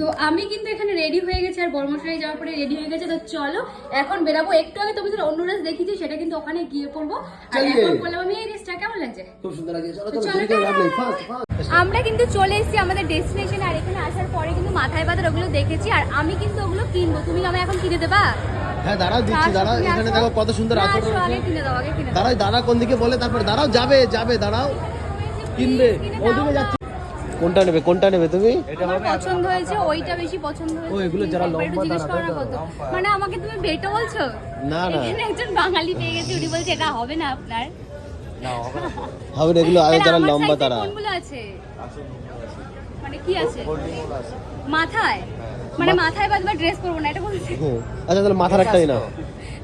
তো আমি কিন্তু এখানে রেডি হয়ে গেছি আর বর্মশাই যাওয়ার পরে রেডি হয়ে গেছে। তো চলো এখন বেরাবো। একটু আগে তোমাদের অন্য ড্রেস দেখিয়েছি সেটা কিন্তু ওখানে গিয়ে পড়ব। আর এখন বললাম আমি এই ড্রেসটা কেমন লাগছে? খুব সুন্দর চলো চলো আমরা কিন্তু চলে এসেছি আমাদের ডেস্টিনেশনে আর এখানে আসার পরে কিন্তু মাথায় বাজার ওগুলো দেখেছি। আর আমি কিন্তু ওগুলো কিনবো। তুমি আমি এখন কিনে দেবা? হ্যাঁ দাঁড়াও দিচ্ছি দাঁড়াও এখানে দেখো কত সুন্দর আচরণ কিনে দাঁড়াও দাঁড়া দিকে বলে তারপর দাঁড়াও যাবে যাবে দাঁড়াও। কিনবে। ওদিকে দাও। যাচ্ছি। কোনটা নেবে কোনটা নেবে তুমি? আমার পছন্দ হয়েছে ওইটা বেশি পছন্দ হয়েছে। ও, এগুলো যারা লম্বা জিজ্ঞেস করো না কত মানে আমাকে তুমি বেটো বলছো? না না। এখানে একজন বাঙালি পেয়ে গেছে উনি বলছে এটা হবে না আপনার। না হবে না। এগুলো আরও যারা লম্বা তারা। কোনগুলো আছে? মানে কি আছে? মাথায়? মানে মাথায় বাঁধবার ড্রেস পরবো না এটা বলছি আচ্ছা তাহলে মাথার একটাই নাও।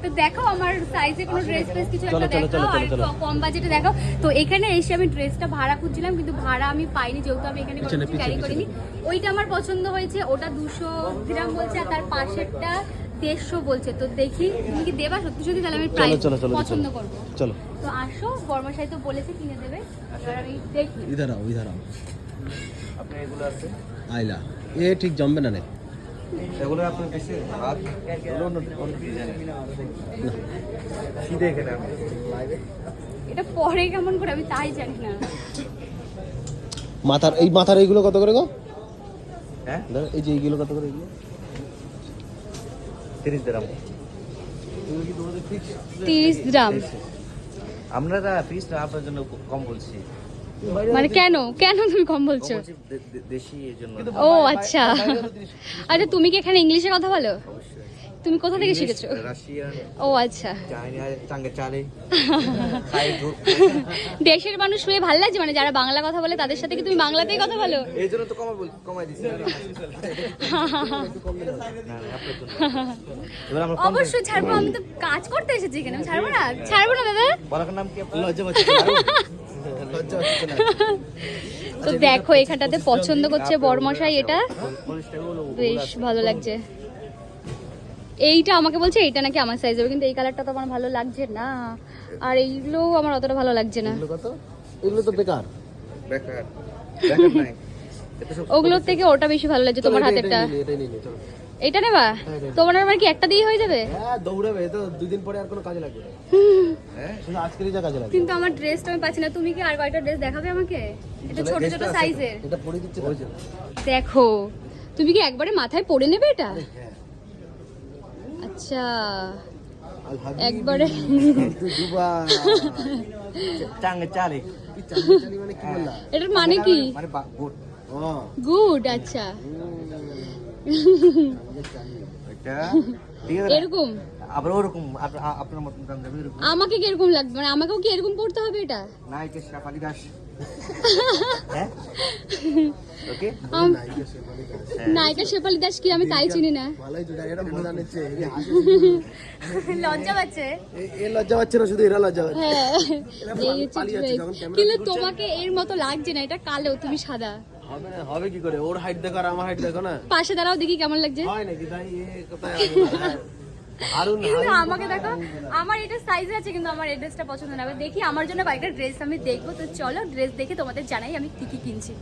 তো দেখো আমার সাইজে কোনো ড্রেস ফ্রেস কিছু একটা দেখাও আর কম বাজেটে দেখাও। তো এখানে এসে আমি ড্রেসটা ভাড়া খুঁজছিলাম কিন্তু ভাড়া আমি পাইনি যেহেতু আমি এখানে পিছনে, পিছনে, ক্যারি করিনি ওইটা আমার পছন্দ হয়েছে ওটা দুশো গ্রাম বলছে আর তার পাশেরটা দেড়শো বলছে। তো দেখি তুমি কি দেবা সত্যি সত্যি? তাহলে আমি প্রাইস পছন্দ করব। চলো। তো আসো বর্মশাই তো বলেছে কিনে দেবে। এবার আমি দেখি। ইধার আও ইধার আও আইলা এ ঠিক জমবে না রে। এগুলো আপনার অন্য ডিজাইন সিধে এখানে এটা পরে কেমন করে আমি তাই জানি না। মাথার এই মাথার এইগুলো কত করে গো? হ্যাঁ? এই যে এইগুলো কত করে এগুলো? তিরিশ দিরাম তিরিশ গ্রাম। আমরা পিস না আপনার জন্য কম বলছি। মানে কেন কেন তুমি কম বলছো ও আচ্ছা আচ্ছা তুমি কি এখানে ইংলিশে কথা বলো তুমি কোথা থেকে শিখেছো ও আচ্ছা দেশের মানুষ শুয়ে ভালো লাগছে মানে যারা বাংলা কথা বলে তাদের সাথে কি তুমি বাংলাতেই কথা বলো এই জন্য তো কমাই অবশ্যই ছাড়বো আমি তো কাজ করতে এসেছি এখানে ছাড়বো না ছাড়বো না দাদা নাম কি লজ্জা তো দেখো এখানটাতে পছন্দ করছে বরমশাই এটা। বেশ ভালো লাগছে। এইটা আমাকে বলছে এইটা নাকি আমার সাইজ হবে কিন্তু এই কালারটা তো আমার ভালো লাগছে না। আর এইগুলো আমার অতটা ভালো লাগছে না। এগুলো তো বেকার। বেকার। বেকার নাই। ওগুলোর থেকে ওটা বেশি ভালো লাগছে তোমার হাতেরটা। এটাই এটা নেবা। তোমার আমার কি একটা দিয়ে হয়ে যাবে? হ্যাঁ দৌড়াবে তো দুই দিন পরে আর কোনো কাজে লাগবে হ্যাঁ শুধু আজকেরই যা কাজে লাগবে। কিন্তু আমার ড্রেসটা আমি পাচ্ছি না। তুমি কি আর কয়টা ড্রেস দেখাবে আমাকে? এটা ছোট ছোট সাইজের এটা পরে না? দেখো তুমি কি একবারে মাথায় পরে নেবে এটা? হ্যাঁ। আচ্ছা। একবারে মানে বললা? এটার মানে কি? মানে গুড। গুড আচ্ছা? এরকম? আবার ওরকম আপনার মতন দাম এরকম। আমাকে কি এরকম লাগবে? মানে আমাকেও কি এরকম পড়তে হবে এটা? নায়িকা শেফালি দাস। হ্যাঁ? নায়িকা শেফালি দাস। নায়িকা শেফালি দাস কি আমি তাই চিনি না। ভালোই তো জানি, এটা মজা নিচ্ছে। এই হাসি লজ্জা পাচ্ছে? এ- এ লজ্জা পাচ্ছে না শুধু এরা লজ্জা পাচ্ছে। হ্যাঁ। কিন্তু তোমাকে এর মতো লাগছে না এটা কালো তুমি সাদা। হবে না হবে কি করে? ওর হাইট দেখো আর আমার হাইট দেখো না? পাশে দাঁড়াও দেখি কেমন লাগছে। হয় নাকি? তাই এ কোথায় আমাকে দেখো আমার এটা সাইজ আছে কিন্তু আমার এড্রেসটা ড্রেসটা পছন্দ না। দেখি আমার জন্য কয়েকটা ড্রেস আমি দেখব। তো চলো ড্রেস দেখে তোমাদের জানাই আমি কি কি কিনছি।